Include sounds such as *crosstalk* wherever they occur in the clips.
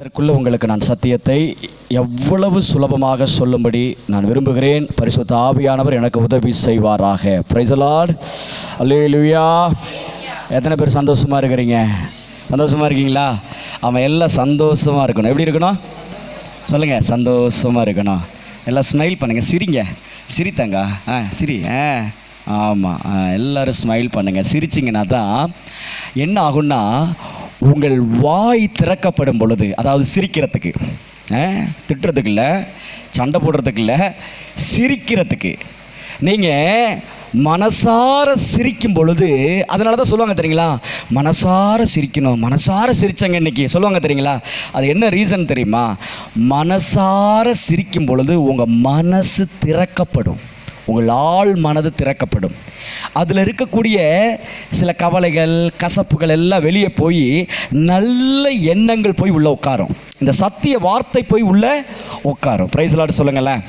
அதற்குள்ள உங்களுக்கு நான் சத்தியத்தை எவ்வளவு சுலபமாக சொல்லும்படி நான் விரும்புகிறேன். பரிசுத்த ஆவியானவர் எனக்கு உதவி செய்வாராக. பிரைசலாட் அல்லேலுயா எத்தனை பேர் சந்தோஷமாக இருக்கிறீங்க? சந்தோஷமாக இருக்கீங்களா? அவன் எல்லாம் சந்தோஷமாக இருக்கணும். எப்படி இருக்கணும்? சொல்லுங்கள் சந்தோஷமாக இருக்கணும். எல்லாம் ஸ்மைல் பண்ணுங்கள் சிரிங்க. சிரித்தாங்க. ஆ சிரி. ஆ ஆமாம் ஆ, ஸ்மைல் பண்ணுங்கள் சிரிச்சிங்கன்னா தான் என்ன ஆகும்னா உங்கள் வாய் திறக்கப்படும் பொழுது அதாவது சிரிக்கிறதுக்கு திட்டுறதுக்கு இல்லை சண்டை போடுறதுக்கு இல்லை சிரிக்கிறதுக்கு. நீங்கள் மனசார சிரிக்கும் பொழுது அதனால தான் சொல்லுவாங்க தெரியுங்களா? மனசார சிரிக்கணும். மனசார சிரிச்சாங்க இன்னைக்கு. சொல்லுவாங்க தெரியுங்களா? அது என்ன ரீசன் தெரியுமா? மனசார சிரிக்கும் பொழுது உங்கள் மனசு திறக்கப்படும். உங்கள் ஆள் மனது திறக்கப்படும். அதில் இருக்கக்கூடிய சில கவலைகள் கசப்புகள் எல்லாம் வெளியே போய் நல்ல எண்ணங்கள் போய் உள்ளே உட்காரும். இந்த சத்திய வார்த்தை போய் உள்ளே உட்காரும். ப்ரைஸ் லாட் சொல்லுங்களேன்.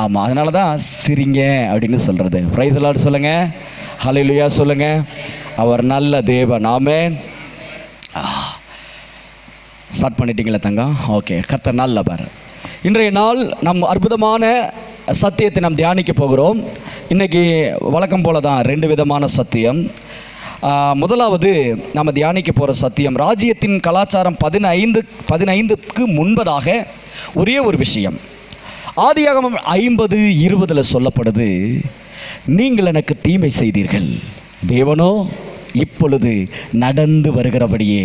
ஆமாம் அதனால தான் சிரிங்க அப்படின்னு சொல்கிறது ப்ரைஸ் லாட் சொல்லுங்கள் ஹalleluya சொல்லுங்கள் அவர் நல்ல தேவன். ஆமே ஸ்டார்ட் பண்ணிட்டீங்களா தங்கம். ஓகே கர்த்தர் நல்லவர். இன்றைய நாள் நம் அற்புதமான சத்தியத்தை நாம் தியானிக்க போகிறோம். இன்றைக்கி வழக்கம் போல தான் ரெண்டு விதமான சத்தியம். முதலாவது நாம் தியானிக்க போகிற சத்தியம் ராஜ்யத்தின் கலாச்சாரம் பதினைந்து பதினைந்துக்கு முன்பதாக ஒரே ஒரு விஷயம். ஆதியாகமம் ஐம்பது இருபதில் சொல்லப்படுது நீங்கள் எனக்கு தீமை செய்தீர்கள். தேவனோ இப்பொழுது நடந்து வருகிறபடியே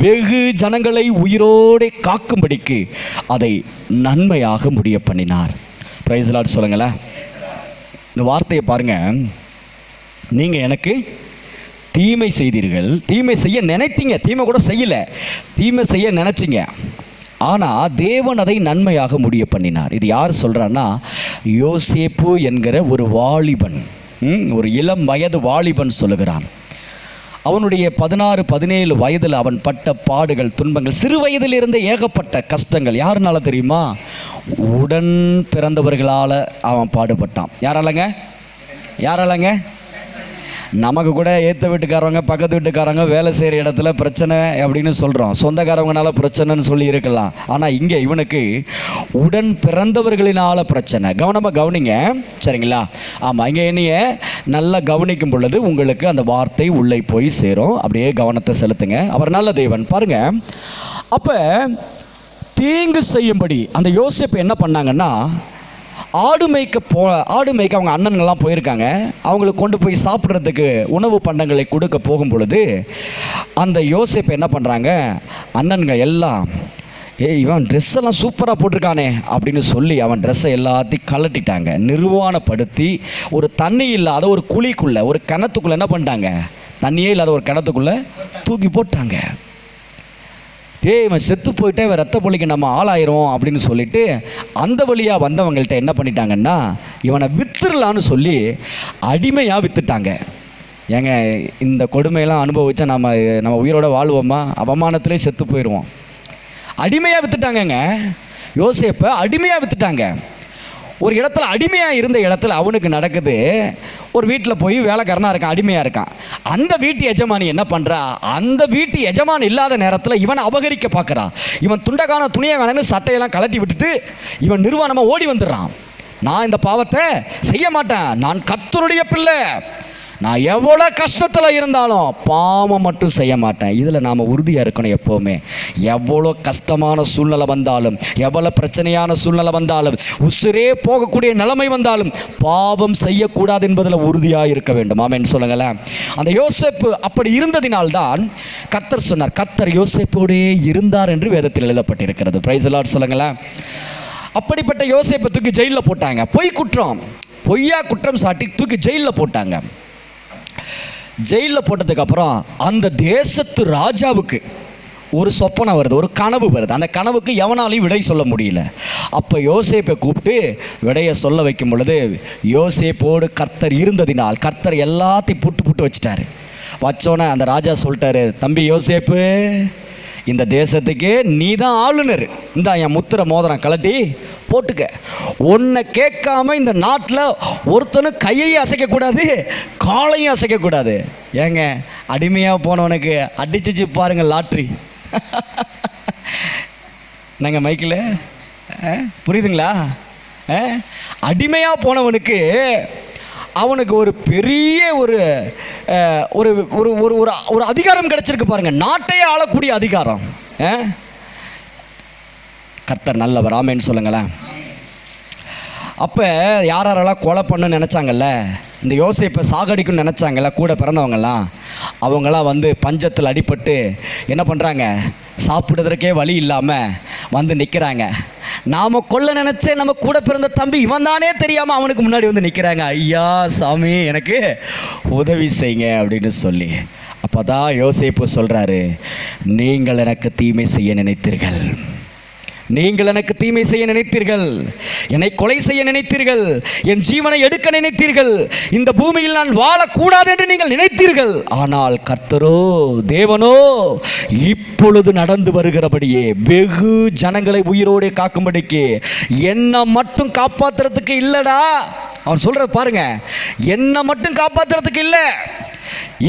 வெகு ஜனங்களை உயிரோடே காக்கும்படிக்கு அதை நன்மையாக முடிய பண்ணினார் ப்ரைஸ் லாட் சொல்லுங்களேன். இந்த வார்த்தையை பாருங்க. நீங்கள் எனக்கு தீமை செய்தீர்கள். தீமை செய்ய நினைத்தீங்க. தீமை கூட செய்யலை. தீமை செய்ய நினச்சிங்க. ஆனால் தேவன் அதை நன்மையாக முடிய பண்ணினார். இது யார் சொல்கிறான்னா யோசேப்பு என்கிற ஒரு வாலிபன். ம், ஒரு இளம் வயது வாலிபன் சொல்லுகிறான். அவனுடைய பதினாறு பதினேழு வயதில் அவன் பட்ட பாடுகள் துன்பங்கள் சிறு வயதிலிருந்தே ஏகப்பட்ட கஷ்டங்கள். யாருனால தெரியுமா? உடன் பிறந்தவர்களால் அவன் பாடுபட்டான். யாராலங்க? யாராலங்க? நமக்கு கூட ஏற்ற வீட்டுக்காரவங்க பக்கத்து வீட்டுக்காரங்க வேலை செய்கிற இடத்துல பிரச்சனை அப்படின்னு சொல்கிறோம் சொந்தக்காரவங்கனால பிரச்சனைன்னு சொல்லி இருக்கலாம். ஆனால் இங்கே இவனுக்கு உடன் பிறந்தவர்களினால பிரச்சனை. கவனமாக கவனிங்க. சரிங்களா? ஆமாம் இங்கே என்னைய நல்லா கவனிக்கும் பொழுது உங்களுக்கு அந்த வார்த்தை உள்ளே போய் சேரும். அப்படியே கவனத்தை செலுத்துங்க. அவர் நல்ல தேவன். பாருங்க. அப்போ தீங்கு செய்யும்படி அந்த யோசிப்பு என்ன பண்ணாங்கன்னா ஆடு மேய்க்க போ ஆடு மேய்க்க அவங்க அண்ணன்கள்லாம் போயிருக்காங்க. அவங்களுக்கு கொண்டு போய் சாப்பிட்றதுக்கு உணவு பண்டங்களை கொடுக்க போகும் பொழுது அந்த யோசிப்பு என்ன பண்ணுறாங்க அண்ணன்கள் எல்லாம் ஏய் இவன் ட்ரெஸ் எல்லாம் சூப்பராக போட்டிருக்கானே அப்படின்னு சொல்லி அவன் ட்ரெஸ்ஸை எல்லாத்தையும் கலட்டிட்டாங்க நிர்வாணப்படுத்தி ஒரு தண்ணி இல்லாத ஒரு குழிக்குள்ளே ஒரு கிணத்துக்குள்ளே என்ன பண்ணிட்டாங்க? தண்ணியே இல்லாத ஒரு கிணத்துக்குள்ளே தூக்கி போட்டாங்க. டேய் இவன் செத்து போயிட்டே இவன் ரத்த பொழிக்கு நம்ம ஆளாயிரும் அப்படின்னு சொல்லிட்டு அந்த வழியாக வந்தவங்கள்ட்ட என்ன பண்ணிட்டாங்கன்னா இவனை வித்துடலான்னு சொல்லி அடிமையாக வித்துட்டாங்க. ஏங்க இந்த கொடுமையெல்லாம் அனுபவித்தா நம்ம நம்ம உயிரோட வாழ்வோமா? அவமானத்திலே செத்து போயிடுவோம் அடிமையாக வித்துட்டாங்கங்க. யோசிப்பை அடிமையாக வித்துட்டாங்க. ஒரு இடத்துல அடிமையாக இருந்த இடத்துல அவனுக்கு நடக்குது. ஒரு வீட்டில் போய் வேலைக்காரனாக இருக்கான் அடிமையாக இருக்கான். அந்த வீட்டு எஜமானி என்ன பண்ணுறா அந்த வீட்டு எஜமான் இல்லாத நேரத்தில் இவனை அபகரிக்க பார்க்குறான் இவன் துண்டக்கான துணியை காணன்னு சட்டையெல்லாம் கலட்டி விட்டுட்டு இவன் நிர்வாணமாக ஓடி வந்துடுறான். நான் இந்த பாவத்தை செய்ய மாட்டேன். நான் கத்தருடைய பிள்ளை. நான் எவ்வளோ கஷ்டத்தில் இருந்தாலும் பாவம் மட்டும் செய்ய மாட்டேன். இதில் நாம் உறுதியாக இருக்கணும் எப்போவுமே. எவ்வளோ கஷ்டமான சூழ்நிலை வந்தாலும் எவ்வளோ பிரச்சனையான சூழ்நிலை வந்தாலும் உசுரே போகக்கூடிய நிலைமை வந்தாலும் பாவம் செய்யக்கூடாது என்பதில் உறுதியாக இருக்க வேண்டும். ஆமென்னு சொல்லுங்களேன். அந்த யோசேப்பு அப்படி இருந்ததினால்தான் கத்தர் சொன்னார் கத்தர் யோசிப்போடே இருந்தார் என்று வேதத்தில் எழுதப்பட்டிருக்கிறது. பிரைஸ் எல்லாம் சொல்லுங்களேன். அப்படிப்பட்ட யோசேப்பை தூக்கி ஜெயிலில் போட்டாங்க. பொய் குற்றம் பொய்யா குற்றம் சாட்டி தூக்கி ஜெயிலில் போட்டாங்க. ஜெயிலில் போட்டதுக்கப்புறம் அந்த தேசத்து ராஜாவுக்கு ஒரு சொப்பனை வருது ஒரு கனவு வருது. அந்த கனவுக்கு எவனாலையும் விடை சொல்ல முடியல. அப்போ யோசேப்பை கூப்பிட்டு விடையை சொல்ல வைக்கும் பொழுது யோசேப்போடு கர்த்தர் இருந்ததினால் கர்த்தர் எல்லாத்தையும் புட்டு புட்டு வச்சிட்டாரு. வச்சோன்னே அந்த ராஜா சொல்லிட்டாரு தம்பி யோசேப்பு இந்த தேசத்துக்கு நீ தான் ஆளுநர். இந்த என் முத்திர மோதிரம் கலட்டி போட்டுக்க. உன்னை கேட்காம இந்த நாட்டில் ஒருத்தனும் கையையும் அசைக்கக்கூடாது காலையும் அசைக்கக்கூடாது ஏங்க அடிமையாக போனவனுக்கு அடிச்சிச்சு பாருங்கள் லாட்ரி. *laughs* நாங்கள் மைக்கில்? புரியுதுங்களா? அடிமையாக போனவனுக்கு அவனுக்கு ஒரு பெரிய ஒரு ஒரு ஒரு ஒரு ஒரு ஒரு அதிகாரம் கிடச்சிருக்கு பாருங்கள் நாட்டையே ஆளக்கூடிய அதிகாரம். கர்த்தர் நல்லவர். ஆமேன்னு சொல்லுங்களேன். அப்போ யார் யாரெல்லாம் கொலை பண்ணுன்னு நினச்சாங்கல்ல? இந்த யோசிப்பை சாகடிக்கும்னு நினச்சாங்கல்ல? கூட பிறந்தவங்கெல்லாம். அவங்களாம் வந்து பஞ்சத்தில் அடிபட்டு என்ன பண்ணுறாங்க சாப்பிடுறதுக்கே வழி இல்லாமல் வந்து நிற்கிறாங்க நாம் கொல்ல நினச்ச நம்ம கூட பிறந்த தம்பி இவன் தானே தெரியாமல் அவனுக்கு முன்னாடி வந்து நிற்கிறாங்க ஐயா சாமி எனக்கு உதவி செய்யுங்க அப்படின்னு சொல்லி. அப்போ தான் யோசிப்பு சொல்கிறாரு நீங்கள் எனக்கு தீமை செய்ய நினைத்தீர்கள். நீங்கள் எனக்கு தீமை செய்ய நினைத்தீர்கள். என்னை கொலை செய்ய நினைத்தீர்கள். என் ஜீவனை எடுக்க நினைத்தீர்கள். இந்த பூமியில் நான் வாழக்கூடாது என்று நீங்கள் நினைத்தீர்கள். ஆனால் கர்த்தரோ தேவனோ இப்பொழுது நடந்து வருகிறபடியே வெகு ஜனங்களை உயிரோடு காக்கும்படிக்கு என்னை மட்டும் காப்பாத்துறதுக்கு இல்லடா. அவர் சொல்ற பாருங்க. என்னை மட்டும் காப்பாத்துறதுக்கு இல்லை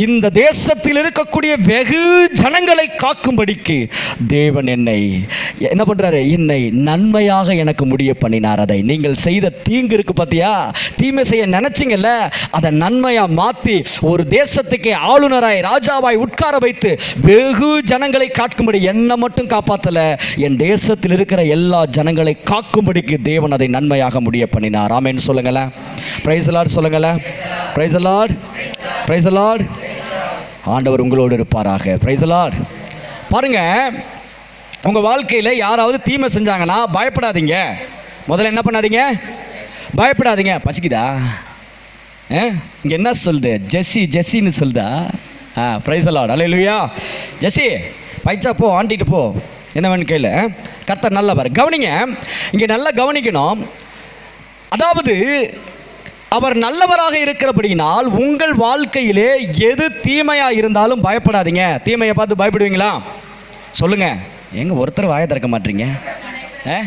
இந்த தேசத்தில் இருக்கக்கூடிய வெகு ஜனங்களை காக்கும்படிக்கு தேவன் என்னை என்ன பண்ணுறாரு என்னை நன்மையாக எனக்கு முடிய பண்ணினார். அதை நீங்கள் செய்த தீங்கு இருக்கு பார்த்தியா தீமை செய்ய நினைச்சீங்கல்ல அதை நன்மையாக மாற்றி ஒரு தேசத்துக்கே ஆளுநராய் ராஜாவாய் உட்கார வைத்து வெகு ஜனங்களை காக்கும்படி என்னை மட்டும் காப்பாற்றலை என் தேசத்தில் இருக்கிற எல்லா ஜனங்களை காக்கும்படிக்கு தேவன் அதை நன்மையாக முடிய பண்ணினார். ஆமேன்னு சொல்லுங்களேன். பிரைஸ் லார்ட் சொல்லுங்களேன் பிரைஸ் லார்ட் பிரைஸ் லார்ட் ஆண்டவர் உங்களோடு இருப்பாராக. பிரைஸ் லார்ட் பாருங்க உங்க வாழ்க்கையில் யாராவது தீமை செஞ்சாங்கன்னா பயப்படாதீங்க. முதல்ல என்ன பண்ணாதீங்க? பயப்படாதீங்க. பசிக்குதா? இங்கே என்ன சொல்லுது? ஜெஸ்ஸி ஜெஸ்ஸின்னு சொல்லுதா? ஆ ப்ரைஸ் லார்ட் இல்லையா ஜெஸ்ஸி பைச்சா போ ஆண்டிட்டு போ. என்ன வேணும் கேளு. ஆ? கர்த்தர் நல்லவர். கவனிங்க இங்கே நல்லா கவனிக்கணும். அதாவது அவர் நல்லவராக இருக்கிறபடினால் உங்கள் வாழ்க்கையிலே எது தீமையா இருந்தாலும் பயப்படாதீங்க. தீமையை பார்த்து பயப்படுவீங்களா? சொல்லுங்க. எங்க ஒருத்தர் வாயை திறக்க மாட்டீங்க? ஆ?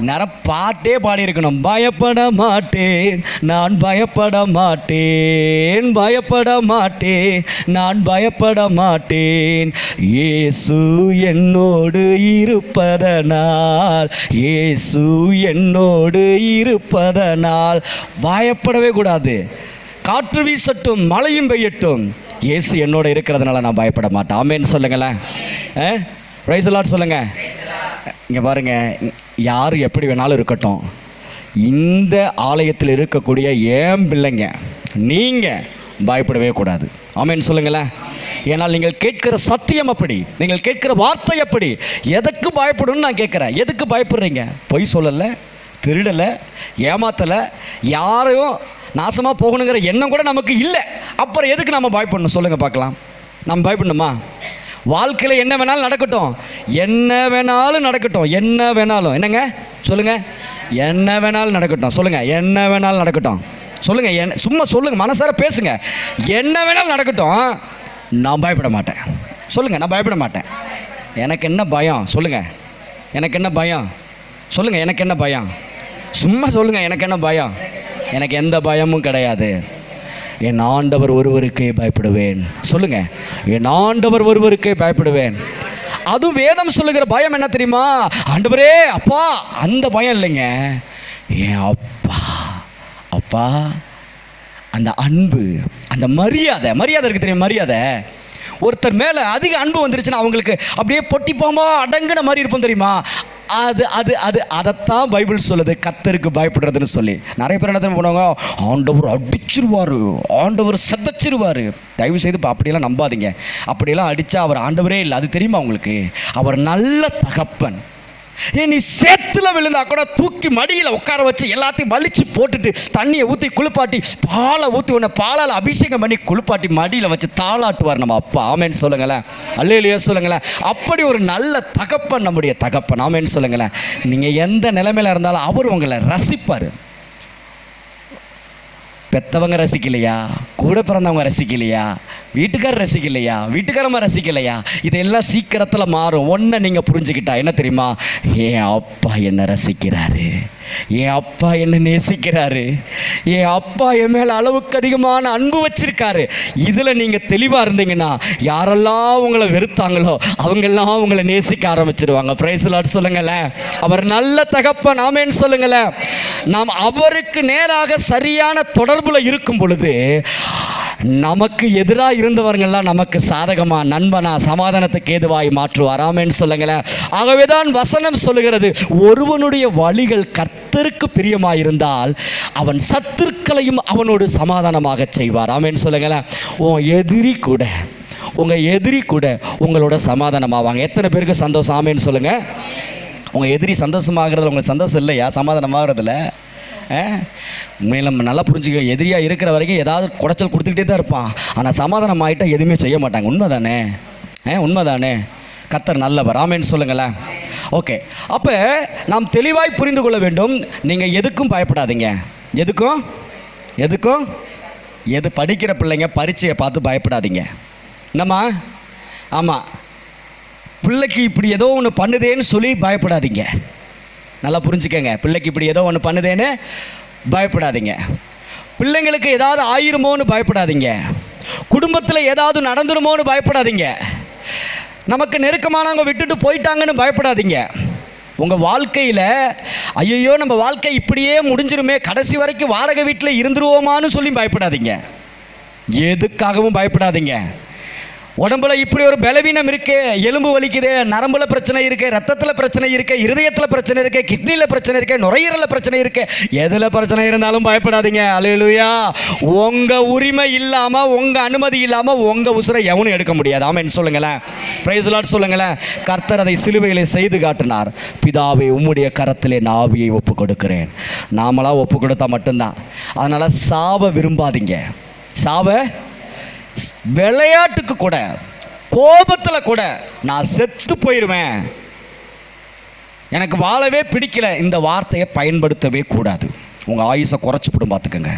நர பாட்டே பாடியிருக்கணும். பயப்பட மாட்டேன். நான் பயப்பட மாட்டேன். பயப்பட மாட்டேன். நான் பயப்பட மாட்டேன். இயேசு என்னோடு இருப்பதனால் இயேசு என்னோடு இருப்பதனால் பயப்படவே கூடாது. காற்று வீசட்டும் மழையும் பெய்யட்டும். இயேசு என்னோட இருக்கிறதுனால நான் பயப்பட மாட்டேன். ஆமேன்னு சொல்லுங்களேன். ரைஸ் லாட் சொல்லுங்கள் இங்கே பாருங்க யார் எப்படி வேணாலும் இருக்கட்டும். இந்த ஆலயத்தில் இருக்கக்கூடிய ஏன் பிள்ளைங்க நீங்கள் பயப்படவே கூடாது. ஆமேன்னு சொல்லுங்களேன். ஏன்னால் நீங்கள் கேட்கிற சத்தியம் அப்படி நீங்கள் கேட்கிற வார்த்தை அப்படி. எதுக்கு பயப்படணும்னு நான் கேட்குறேன். எதுக்கு பயப்படுறீங்க? பொய் சொல்லலை திருடலை ஏமாத்தலை யாரையும் நாசமாக போகணுங்கிற எண்ணம் கூட நமக்கு இல்லை. அப்புறம் எதுக்கு நம்ம பயப்படணும்? சொல்லுங்கள் பார்க்கலாம். நம்ம பயப்படணுமா? வாழ்க்கையில் என்ன வேணாலும் நடக்கட்டும். என்ன வேணாலும் நடக்கட்டும். என்ன வேணாலும். என்னங்க? சொல்லுங்க. என்ன வேணாலும் நடக்கட்டும். சொல்லுங்க. என்ன வேணாலும் நடக்கட்டும். சொல்லுங்க. என்ன சும்மா சொல்லுங்க. மனசார பேசுங்க. என்ன வேணாலும் நடக்கட்டும். நான் பயப்பட மாட்டேன். சொல்லுங்க. நான் பயப்பட மாட்டேன். எனக்கு என்ன பயம்? சொல்லுங்க. எனக்கு என்ன பயம்? சொல்லுங்க. எனக்கு என்ன பயம்? சும்மா சொல்லுங்க. எனக்கு என்ன பயம்? எனக்கு எந்த பயமும் கிடையாது. என் ஆண்டவர் ஒருவருக்கே பயப்படுவேன். சொல்லுங்க. என் ஆண்டவர் ஒருவருக்கே பயப்படுவேன். அதுவும் வேதம் சொல்லுகிற பயம் என்ன தெரியுமா? ஆண்டவரே அப்பா அந்த பயம் இல்லைங்க. என் அப்பா அப்பா அந்த அன்பு அந்த மரியாதை மரியாதை இருக்கு தெரியும் மரியாதை? ஒருத்தர் மேலே அதிக அன்பு வந்துருச்சுன்னா அவங்களுக்கு அப்படியே பொட்டி போமா அடங்குன மாதிரி இருப்போம் தெரியுமா? அது அது அது அதைத்தான் பைபிள் சொல்லுது. கத்தருக்கு பயப்படுறதுன்னு சொல்லி. நிறைய பேர் என்ன பண்ணுவாங்க? ஆண்டவர் அடிச்சிருவார். ஆண்டவர் செதச்சிருவார். தயவு செய்து இப்போ அப்படியெல்லாம் நம்பாதீங்க. அப்படியெல்லாம் அடித்தா அவர் ஆண்டவரே இல்லை. அது தெரியுமா உங்களுக்கு? அவர் நல்ல தகப்பன். நீ சேத்துல விழுந்தா கூட தூக்கி மடியில் உட்கார வச்சு எல்லாத்தையும் வலிச்சு போட்டுட்டு தண்ணியை ஊற்றி குளிப்பாட்டி பாலை ஊற்றி உன்னை பாலால் அபிஷேகம் பண்ணி குளிப்பாட்டி மடியில் வச்சு தாளாட்டுவார் நம்ம அப்பா. ஆமேன்னு சொல்லுங்களேன். அல்லையிலேயே சொல்லுங்களேன். அப்படி ஒரு நல்ல தகப்பன் நம்முடைய தகப்பன். ஆமேன்னு சொல்லுங்களேன். நீங்கள் எந்த நிலைமையில இருந்தாலும் அவர் உங்களை ரசிப்பார். பெத்தவங்க ரசிக்கலையா? கூட பிறந்தவங்க ரசிக்கலையா? வீட்டுக்காரர் ரசிக்கலையா? வீட்டுக்காரம்மா ரசிக்கலையா? இதெல்லாம் சீக்கிரத்தில் மாறும். ஒன்றை நீங்கள் புரிஞ்சுக்கிட்டா என்ன தெரியுமா? என் அப்பா என்னை ரசிக்கிறாரு. என் அப்பா என்னை நேசிக்கிறாரு. என் அப்பா என் மேலே அளவுக்கு அதிகமான அன்பு வச்சிருக்காரு. இதில் நீங்கள் தெளிவாக இருந்தீங்கன்னா யாரெல்லாம் உங்களை வெறுத்தாங்களோ அவங்கெல்லாம் உங்களை நேசிக்க ஆரம்பிச்சிருவாங்க. பிரைஸ் லாட் சொல்லுங்களேன். அவர் நல்ல தகப்பன். ஆமேன்னு சொல்லுங்களேன். நாம் அவருக்கு நேராக சரியான தொடர்புல இருக்கும் பொழுது நமக்கு எதிராக இருந்தவர்கள்லாம் நமக்கு சாதகமாக நண்பனா சமாதானத்துக்கு ஏதுவாய் மாற்றுவார். ஆமேன்னு சொல்லுங்களேன். ஆகவேதான் வசனம் சொல்லுகிறது ஒருவனுடைய வழிகள் கர்த்தருக்கு பிரியமாயிருந்தால் அவன் சத்துருக்களையும் அவனோடு சமாதானமாக செய்வார். ஆமேன்னு சொல்லுங்களேன். உன் எதிரி கூட உங்கள் எதிரி கூட உங்களோட சமாதானமாவாங்க. எத்தனை பேருக்கு சந்தோஷம்? ஆமேன்னு சொல்லுங்கள் உங்கள் எதிரி சந்தோஷமாகிறது உங்களுக்கு சந்தோஷம் இல்லையா? சமாதானமாகறதுல? உண்மையில் நம்ம நல்லா புரிஞ்சுக்க எதிரியாக இருக்கிற வரைக்கும் ஏதாவது குடைச்சல் கொடுத்துக்கிட்டே தான் இருப்பான். ஆனால் சமாதானம் ஆகிட்டால் எதுவுமே செய்ய மாட்டாங்க. உண்மை தானே ஏ உண்மை தானே கத்தர் நல்லவர். ஆமேன்னு சொல்லுங்களேன். ஓகே. அப்போ நாம் தெளிவாய் புரிந்து கொள்ள வேண்டும். நீங்கள் எதுக்கும் பயப்படாதீங்க. எதுக்கும்? எதுக்கும்? எது படிக்கிற பிள்ளைங்க பரீட்சையை பார்த்து பயப்படாதீங்க. என்னம்மா? ஆமாம் பிள்ளைக்கு இப்படி ஏதோ ஒன்று பண்ணுதேன்னு சொல்லி பயப்படாதீங்க. நல்லா புரிஞ்சுக்கங்க. பிள்ளைக்கு இப்படி ஏதோ ஒன்று பண்ணுதேன்னு பயப்படாதீங்க. பிள்ளைங்களுக்கு ஏதாவது ஆயிருமோன்னு பயப்படாதீங்க. குடும்பத்தில் ஏதாவது நடந்துருமோன்னு பயப்படாதீங்க. நமக்கு நெருக்கமானவங்க விட்டுட்டு போயிட்டாங்கன்னு பயப்படாதீங்க. உங்கள் வாழ்க்கையில் ஐயோ நம்ம வாழ்க்கை இப்படியே முடிஞ்சிருமே கடைசி வரைக்கும் வாடகை வீட்டில் இருந்துருவோமான்னு சொல்லி பயப்படாதீங்க. எதுக்காகவும் பயப்படாதீங்க. உடம்புல இப்படி ஒரு பலவீனம் இருக்கு எலும்பு வலிக்குது நரம்புல பிரச்சனை இருக்கு ரத்தத்தில் பிரச்சனை இருக்கு இருதயத்தில் பிரச்சனை இருக்கு கிட்னியில் பிரச்சனை இருக்கு நுரையீரலில் பிரச்சனை இருக்கு. எதில் பிரச்சனை இருந்தாலும் பயப்படாதீங்க. அலையலுயா உங்க உரிமை இல்லாம உங்க அனுமதி இல்லாம உங்க உசுரை எவனும் எடுக்க முடியாது. ஆமாம் சொல்லுங்களேன். பிரைஸ் லாட் சொல்லுங்களேன். கர்த்தர் அதை சிலுவையிலே செய்து காட்டினார். பிதாவை உம்முடைய கரத்திலே நாவியை ஒப்பு கொடுக்கிறேன் நாமளா ஒப்பு கொடுத்தா மட்டும்தான். அதனால சாவ விரும்பாதீங்க. சாவ விளையாட்டுக்கு கூட கோபத்தில் கூட நான் செத்து போயிடுவேன் எனக்கு வாழவே பிடிக்கல. இந்த வார்த்தையை பயன்படுத்தவே கூடாது. உங்கள் ஆயுசை குறைச்சி போடும் பார்த்துக்கோங்க.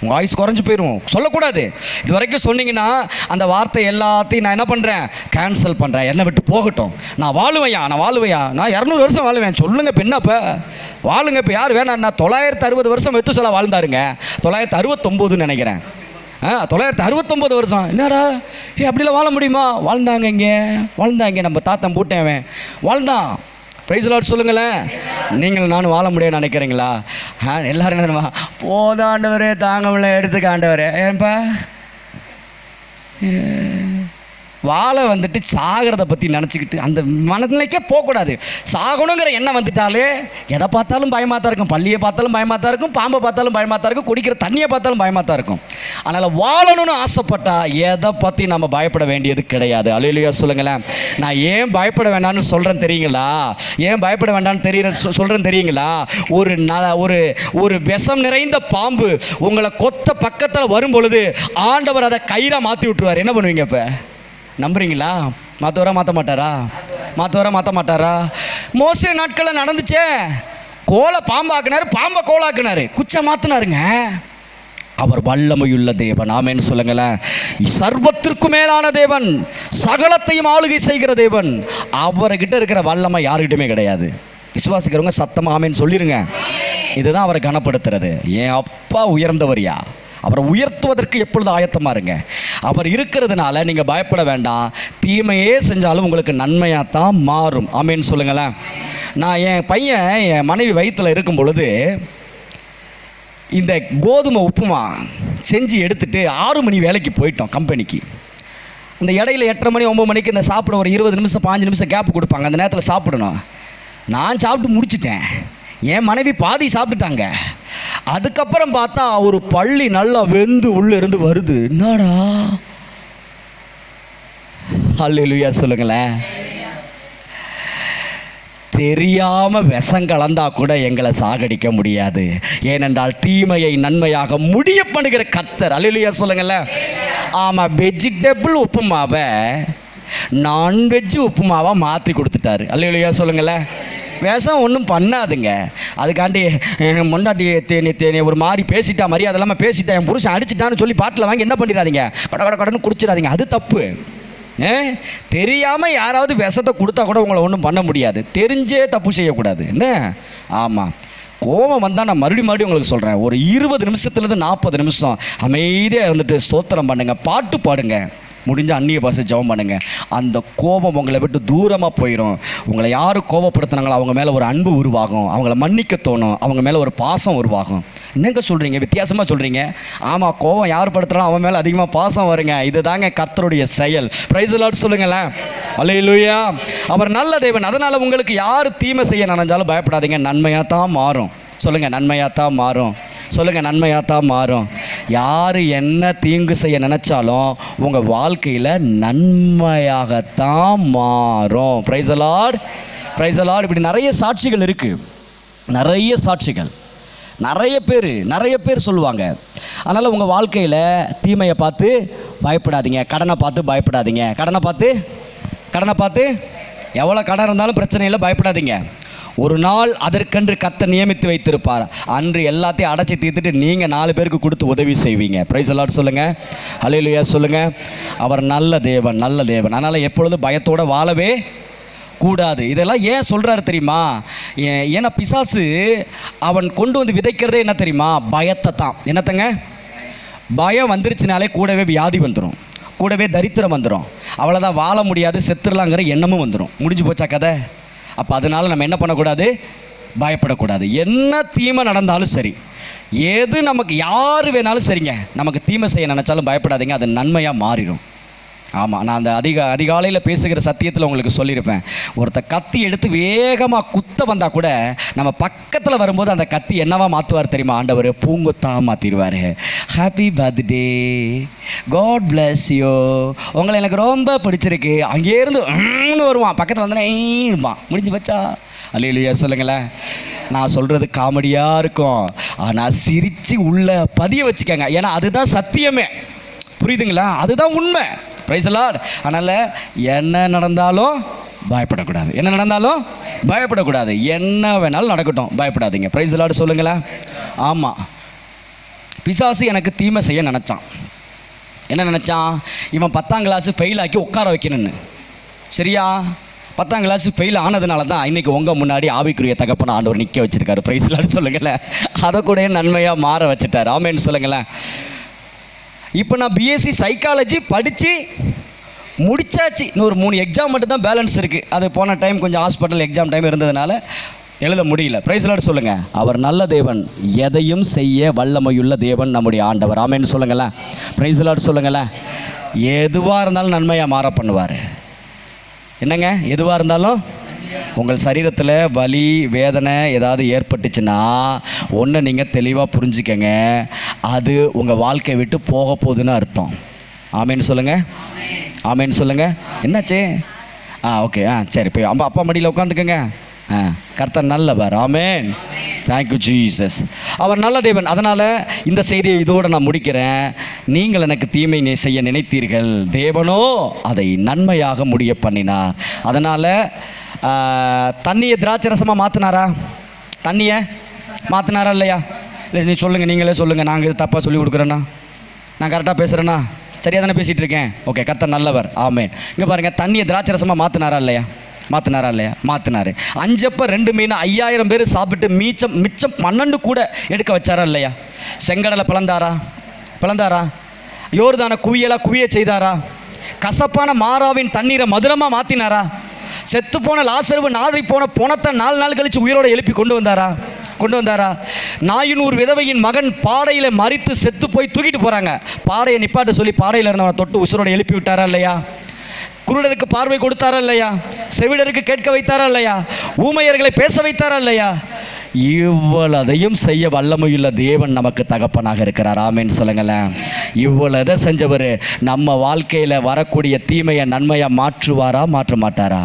உங்கள் ஆயுஸ் குறைஞ்சி போயிடும் சொல்லக்கூடாது. இது வரைக்கும் சொன்னீங்கன்னா அந்த வார்த்தை எல்லாத்தையும் நான் என்ன பண்ணுறேன் கேன்சல் பண்ணுறேன் என்னை விட்டு போகட்டும். நான் வாழுவையா நான் வாழுவையா நான் இரநூறு வருஷம் வாழுவேன். சொல்லுங்கள் இப்போ என்னப்போ வாழுங்க இப்போ. யார் வேணாம் நான் தொள்ளாயிரத்து அறுபது வருஷம் வெத்து சொல்ல வாழ்ந்தாருங்க. தொள்ளாயிரத்து அறுபத்தொம்போதுன்னு நினைக்கிறேன். தொள்ளாயிரத்தி அறுபத்தொம்போது வருஷம். என்னடா? ஏ அப்படிலாம் வாழ முடியுமா? வாழ்ந்தாங்க இங்கே. வாழ்ந்தாங்க நம்ம தாத்தன் பூட்டேன் வாழ்ந்தான். ப்ரைஸ் லாட் சொல்லுங்களேன். நீங்கள் நானும் வாழ முடியும்னு நினைக்கிறீங்களா? ஆ எல்லாரும் என்ன தெரியுமா? போதாண்டவரே தாங்க முடியல எடுத்துக்க ஆண்டவரே. ஏன்பா? வாழை வந்துட்டு சாகிறத பற்றி நினச்சிக்கிட்டு அந்த மனநிலைக்கே போகக்கூடாது. சாகணுங்கிற எண்ணம் வந்துட்டாலே எதை பார்த்தாலும் பயமாக தான் இருக்கும். பள்ளியை பார்த்தாலும் பயமாக தான் இருக்கும். பாம்பை பார்த்தாலும் பயமாக தான் இருக்கும். குடிக்கிற தண்ணியை பார்த்தாலும் பயமாக தான் இருக்கும். அதனால் வாழணும்னு ஆசைப்பட்டால் எதை பற்றி நம்ம பயப்பட வேண்டியது கிடையாது. அலையிலையா சொல்லுங்களேன். நான் ஏன் பயப்பட வேண்டாம்னு சொல்கிறேன் தெரியுங்களா? ஏன் பயப்பட வேண்டாம்னு தெரிய சொ- சொல்கிறேன் தெரியுங்களா? ஒரு ந ஒரு ஒரு விஷம் நிறைந்த பாம்பு உங்களை கொத்த பக்கத்தில் வரும் பொழுது ஆண்டவர் அதை கயிறாக மாற்றி விட்டுருவார். என்ன பண்ணுவீங்க இப்போ நம்புறீங்களா? மாற்றவரா மாற்ற மாட்டாரா? மாற்றவரா மாற்ற மாட்டாரா? மோசே நாட்களில் நடந்துச்சே. கோலை பாம்பாக்குனாரு பாம்பை கோலாக்குனாரு. குச்சை மாற்றினாருங்க அவர் வல்லமையுள்ள தேவன். ஆமேன்னு சொல்லுங்களேன். சர்வத்திற்கும் மேலான தேவன். சகலத்தையும் ஆளுகை செய்கிற தேவன். அவர்கிட்ட இருக்கிற வல்லமை யாருக்கிட்டுமே கிடையாது. விசுவாசிக்கிறவங்க சத்தமாக ஆமேன்னு சொல்லிடுங்க இதுதான் அவரை கனப்படுத்துறது. என் அப்பா உயர்ந்தவரியா அவரை உயர்த்துவதற்கு எப்பொழுது ஆயத்தமாக இருங்க. அவர் இருக்கிறதுனால நீங்கள் பயப்பட வேண்டாம். தீமையே செஞ்சாலும் உங்களுக்கு நன்மையாக தான் மாறும். ஆமேன்னு சொல்லுங்களேன். நான் என் பையன் என் மனைவி வயிற்றில் இருக்கும் பொழுது இந்த கோதுமை உப்புமா செஞ்சு எடுத்துட்டு ஆறு மணி வேலைக்கு போயிட்டோம் கம்பெனிக்கு. இந்த இடையில எட்டரை மணி ஒம்பது மணிக்கு இந்த சாப்பிட ஒரு இருபது நிமிஷம் பாஞ்சு நிமிஷம் கேப் கொடுப்பாங்க. அந்த நேரத்தில் சாப்பிடணும். நான் சாப்பிட்டு முடிச்சிட்டேன். என் மனைவி பாதி சாப்பிட்டுட்டாங்க. அதுக்கப்புறம் பார்த்தா ஒரு பள்ளி நல்லா வெந்து உள்ளே இருந்து வருது. என்னடா? அல்லா சொல்லுங்களேன். தெரியாம விஷம் கலந்தா கூட எங்களை சாகடிக்க முடியாது. ஏனென்றால் தீமையை நன்மையாக முடிய பண்ணுகிற கத்தர் அல்லையா சொல்லுங்களேன். ஆமாம் வெஜிடபிள் உப்புமாவை நான்வெஜ் உப்புமாவை மாற்றி கொடுத்துட்டாரு. அல்லையா சொல்லுங்களேன். விஷம் ஒன்றும் பண்ணாதுங்க. அதுக்காண்டி என் முன்னாடி தேனி தேனி ஒரு மாதிரி பேசிட்டா மாதிரி அது பேசிட்டா என் புருஷன் அடிச்சிட்டான்னு சொல்லி பாட்டில் வாங்கி என்ன பண்ணிடாதீங்க? கட கட கடன்னு குடிச்சிடாதீங்க. அது தப்பு. தெரியாமல் யாராவது விஷத்தை கொடுத்தா கூட உங்களை ஒன்றும் பண்ண முடியாது. தெரிஞ்சே தப்பு செய்யக்கூடாது. என்ன? ஆமாம் கோபம் வந்தால் நான் மறுபடியும் மறுபடியும் உங்களுக்கு சொல்கிறேன் ஒரு இருபது நிமிஷத்துலேருந்து நாற்பது நிமிஷம் அமைதியாக இருந்துட்டு ஸ்தோத்திரம் பண்ணுங்கள் பாட்டு பாடுங்க. முடிஞ்ச அந்நிய பாசை ஜெபம் பண்ணுங்க. அந்த கோபம் உங்களை விட்டு தூரமாக போயிடும் உங்களை யார் கோபப்படுத்துனாங்களோ அவங்க மேலே ஒரு அன்பு உருவாகும். அவங்கள மன்னிக்க தோணும். அவங்க மேலே ஒரு பாசம் உருவாகும். என்னங்க சொல்கிறீங்க வித்தியாசமாக சொல்கிறீங்க ஆமாம் கோபம் யார் படுத்துறாலும் அவன் மேலே அதிகமாக பாசம் வருங்க. இதுதாங்க கர்த்தருடைய செயல். பிரைஸ் லாட் சொல்லுங்களேன். அல்லேலூயா அவர் நல்ல தேவன். அதனால் உங்களுக்கு யார் தீமை செய்ய நினைஞ்சாலும் பயப்படாதீங்க. நன்மையாக தான் மாறும். சொல்லுங்கள் நன்மையாக தான் மாறும். சொல்லுங்கள் நன்மையாக தான் மாறும். யார் என்ன தீங்கு செய்ய நினச்சாலும் உங்கள் வாழ்க்கையில் நன்மையாகத்தான் மாறும். பிரைஸ் லார்ட் இப்படி நிறைய சாட்சிகள் இருக்குது நிறைய சாட்சிகள். நிறைய பேர் நிறைய பேர் சொல்லுவாங்க. அதனால் உங்கள் வாழ்க்கையில் தீமையை பார்த்து பயப்படாதீங்க. கடனை பார்த்து பயப்படாதீங்க. கடனை பார்த்து கடனை பார்த்து எவ்வளோ கடன் இருந்தாலும் பிரச்சனையில் பயப்படாதீங்க. ஒரு நாள் அதற்கென்று கத்தை நியமித்து வைத்திருப்பார். அன்று எல்லாத்தையும் அடைச்சி தீர்த்துட்டு நீங்கள் நாலு பேருக்கு கொடுத்து உதவி செய்வீங்க. ப்ரைஸ் எல்லாம் சொல்லுங்கள் அலையிலுயா சொல்லுங்கள் அவர் நல்ல தேவன் நல்ல தேவன். அதனால் எப்பொழுதும் பயத்தோடு வாழவே கூடாது. இதெல்லாம் ஏன் சொல்கிறாரு தெரியுமா? ஏ- ஏன்னா பிசாசு அவன் கொண்டு வந்து விதைக்கிறதே என்ன தெரியுமா? பயத்தை தான். என்னத்தங்க? பயம் வந்துருச்சுனாலே கூடவே வியாதி வந்துடும் கூடவே தரித்திரம் வந்துடும் அவ்வளோதான் வாழ முடியாது செத்துடலாங்கிற எண்ணமும் வந்துடும் முடிஞ்சு போச்சா கதை? அப்போ அதனால் நம்ம என்ன பண்ணக்கூடாது? பயப்படக்கூடாது. என்ன தீமை நடந்தாலும் சரி எது நமக்கு யார் வேணாலும் சரிங்க நமக்கு தீமை செய்ய நினச்சாலும் பயப்படாதீங்க அது நன்மையாக மாறிடும். ஆமாம் நான் அந்த அதிக அதிகாலையில் பேசுகிற சத்தியத்தில் உங்களுக்கு சொல்லியிருப்பேன். ஒருத்த கத்தி எடுத்து வேகமாக குத்த வந்தால் கூட நம்ம பக்கத்தில் வரும்போது அந்த கத்தி என்னவா மாற்றுவார் தெரியுமா? ஆண்டவர் பூங்குத்தாக மாற்றிடுவார் happy birthday God bless you உங்களை எனக்கு ரொம்ப பிடிச்சிருக்கு. அங்கேருந்து வருவான். பக்கத்தில் வந்து இருப்பான் முடிஞ்சு வச்சா அல்லையா சொல்லுங்களேன். நான் சொல்கிறது காமெடியாக இருக்கும். ஆனால் சிரித்து உள்ள பதிய வச்சுக்கோங்க. ஏன்னா அதுதான் சத்தியமே. புரியுதுங்களா? அதுதான் உண்மை. பிரைஸ் லார்ட் அதனால் என்ன நடந்தாலும் பயப்படக்கூடாது. என்ன நடந்தாலும் பயப்படக்கூடாது. என்ன வேணாலும் நடக்கட்டும். பயப்படாதீங்க. பிரைஸ் லார்டு சொல்லுங்களேன் ஆமாம் பிசாசு எனக்கு தீமை செய்ய நினச்சான். என்ன நினச்சான்? இவன் பத்தாம் கிளாஸ் ஃபெயில் ஆக்கி உட்கார வைக்கணும்னு. சரியா? பத்தாம் கிளாஸ் ஃபெயில் ஆனதுனால தான் இன்றைக்கி உங்கள் முன்னாடி ஆவிக்குரிய தகப்பன ஆண்டவர் நிற்க வச்சுருக்காரு. ப்ரைஸ் சொல்லுங்களேன். அதை கூட நன்மையாக மாற வச்சுட்டார். ஆமேன்னு சொல்லுங்களேன். இப்போ நான் பிஎஸ்சி சைக்காலஜி படித்து முடிச்சாச்சு. இன்னும் ஒரு மூணு எக்ஸாம் மட்டும் தான் பேலன்ஸ் இருக்குது அது போன டைம் கொஞ்சம் ஹாஸ்பிட்டல் எக்ஸாம் டைம் இருந்ததுனால எழுத முடியல. பிரைஸ் லார்ட் சொல்லுங்கள் அவர் நல்ல தேவன் எதையும் செய்ய வல்லமையுள்ள தேவன் நம்முடைய ஆண்டவர். ஆமேன்னு சொல்லுங்களேன். பிரைஸ் லார்ட் சொல்லுங்களேன். எதுவாக இருந்தாலும் நன்மையாக மாற பண்ணுவார். என்னங்க? எதுவாக இருந்தாலும் உங்கள் சரீரத்தில் வலி வேதனை ஏதாவது ஏற்பட்டுச்சுன்னா ஒன்று நீங்கள் தெளிவாக புரிஞ்சுக்கங்க. அது உங்கள் வாழ்க்கையை விட்டு போக போகுதுன்னு அர்த்தம். ஆமேன்னு சொல்லுங்கள் ஆமேன்னு சொல்லுங்கள் என்னாச்சு? ஆ ஓகே. ஆ சரி. போய் அம்மா அப்பா மடியில் உட்காந்துக்கங்க. ஆ கர்த்தர் நல்லவர். ஆமேன். தேங்க்யூ ஜீசஸ் அவர் நல்ல தேவன். அதனால் இந்த செய்தியை இதோடு நான் முடிக்கிறேன். நீங்கள் எனக்கு தீமை செய்ய நினைத்தீர்கள். தேவனோ அதை நன்மையாக முடிய பண்ணினார். அதனால் தண்ணியை திராட்சை ரசமாக மாற்றினாரா தண்ணியை மாற்றினாரா இல்லையா? இல்லை நீ சொல்லுங்கள் நீங்களே சொல்லுங்கள் நாங்கள் இது தப்பாக சொல்லி கொடுக்குறேன்னா? நான் கரெக்டாக பேசுகிறேன்னா சரியாக தானே பேசிகிட்டு இருக்கேன்? ஓகே கரெக்டாக நல்லவர். ஆமேன். இங்கே பாருங்கள் தண்ணியை திராட்சை ரசமாக மாற்றினாரா இல்லையா? மாற்றினாரா இல்லையா? மாற்றினாரு அஞ்சப்ப ரெண்டு மீன் ஐயாயிரம் பேர் சாப்பிட்டு மீச்சம் மிச்சம் பன்னெண்டு கூட எடுக்க வச்சாரா இல்லையா? செங்கடலை பிளந்தாரா? பிளந்தாரா? யோர்தான குவியலாக குவிய செய்தாரா? கசப்பான மாறாவின் தண்ணீரை மதுரமாக மாற்றினாரா செத்துப்போன லாசருவு நாதை போன போனத்தை நாலு நாள் கழித்து உயிரோட எழுப்பி கொண்டு வந்தாரா? கொண்டு வந்தாரா? நாயினூர் விதவையின் மகன் பாடையில் மறித்து செத்து போய் தூக்கிட்டு போகிறாங்க பாடையை நிப்பாட்ட சொல்லி பாடையில் இருந்தவனை தொட்டு உசுரோட எழுப்பி விட்டாரா இல்லையா? குருடருக்கு பார்வை கொடுத்தாரா இல்லையா? செவிடருக்கு கேட்க வைத்தாரா இல்லையா? ஊமையர்களை பேச வைத்தாரா இல்லையா? இவ்வளதையும் செய்ய வல்லமையுள்ள தேவன் நமக்கு தகப்பனாக இருக்கிறார். ஆமேன்னு சொல்லுங்களேன். இவ்வளதை செஞ்சவர் நம்ம வாழ்க்கையில் வரக்கூடிய தீமையை நன்மையாக மாற்றுவாரா மாற்ற மாட்டாரா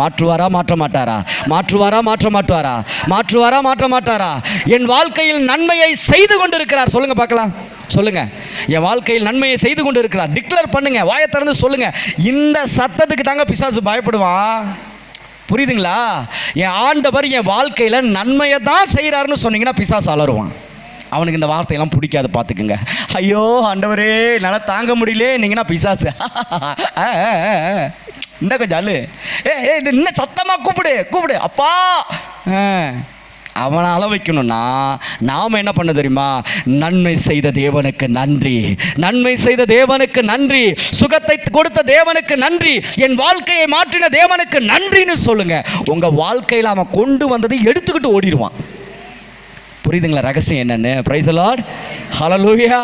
மாற்றுவாரா மாற்ற மாட்டாரா மாற்றுவாரா மாற்ற மாட்டாரா மாற்றுவாரா மாற்ற மாட்டாரா என் வாழ்க்கையில் நன்மையை செய்து கொண்டிருக்கிறார். சொல்லுங்க பார்க்கலாம். சொல்லுங்க. என் வாழ்க்கையில் நன்மையை செய்து கொண்டு இருக்கிறார் டிக்ளேர் பண்ணுங்க. வாயை திறந்து சொல்லுங்க. இந்த சத்தத்துக்கு தாங்க பிசாசு பயப்படுவான். புரியுதுங்களா? என் ஆண்டவர் என் வாழ்க்கையில் நன்மையை தான் செய்கிறாருன்னு சொன்னீங்கன்னா பிசாசு அலருவான் அவனுக்கு இந்த வார்த்தையெல்லாம் பிடிக்காது பார்த்துக்குங்க. ஐயோ ஆண்டவரே என்னால் தாங்க முடியலே நீங்கன்னா பிசாசு. இந்த கொஞ்சம் அல்லு ஏ ஏ இது இன்னும் சத்தமாக கூப்பிடு கூப்பிடு. அப்பா. ஆ. அவனை அள வைக்கணும்னா நாம் என்ன பண்ண தெரியுமா? நன்மை செய்த தேவனுக்கு நன்றி. நன்மை செய்த தேவனுக்கு நன்றி. சுகத்தை கொடுத்த தேவனுக்கு நன்றி. என் வாழ்க்கையை மாற்றின தேவனுக்கு நன்றின்னு சொல்லுங்க. உங்க வாழ்க்கையில் அவன் கொண்டு வந்ததை எடுத்துக்கிட்டு ஓடிடுவான். புரியுதுங்களா ரகசியம் என்னன்னு? பிரைஸ் லார்ட் ஹலலூயா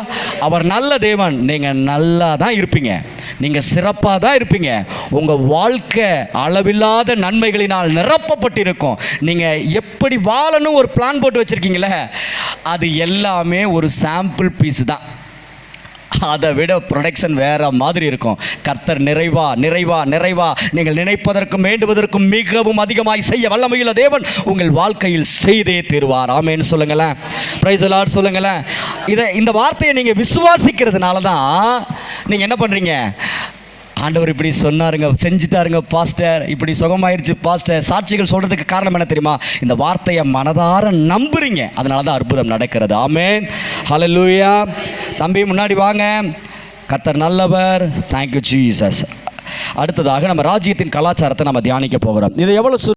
அவர் நல்ல தேவன். நீங்கள் நல்லா தான் இருப்பீங்க. நீங்கள் சிறப்பாக தான் இருப்பீங்க. உங்கள் வாழ்க்கை அளவில்லாத நன்மைகளினால் நிரப்பப்பட்டிருக்கும். நீங்கள் எப்படி வாழணும் ஒரு பிளான் போட்டு வச்சுருக்கீங்களே அது எல்லாமே ஒரு சாம்பிள் பீஸ் தான். அதை விட ப்ரொடக்ஷன் வேற மாதிரி இருக்கும். கர்த்தர் நிறைவா நிறைவா நிறைவா. நீங்கள் நினைப்பதற்கும் வேண்டுவதற்கும் மிகவும் அதிகமாய் செய்ய வல்லமையுள்ள தேவன் உங்கள் வாழ்க்கையில் செய்தே தீர்வார். ஆமேன்னு சொல்லுங்களேன். பிரைஸ் லார்ட் சொல்லுங்களேன். இதை இந்த வார்த்தையை நீங்கள் விசுவாசிக்கிறதுனால தான் நீங்கள் என்ன பண்ணுறீங்க ஆண்டவர் இப்படி சொன்னாருங்க செஞ்சுட்டாருங்க பாஸ்டர். இப்படி சுகமாயிருச்சு பாஸ்டர். சாட்சிகள் சொல்கிறதுக்கு காரணம் என்ன தெரியுமா? இந்த வார்த்தையை மனதார நம்புறீங்க. அதனால தான் அற்புதம் நடக்கிறது. ஆமேன். ஹalleluya தம்பி முன்னாடி வாங்க. கத்தர் நல்லவர். தேங்க்யூ ஜீசஸ் அடுத்ததாக நம்ம ராஜ்யத்தின் கலாச்சாரத்தை நம்ம தியானிக்க போகிறோம். இது எவ்வளோ சு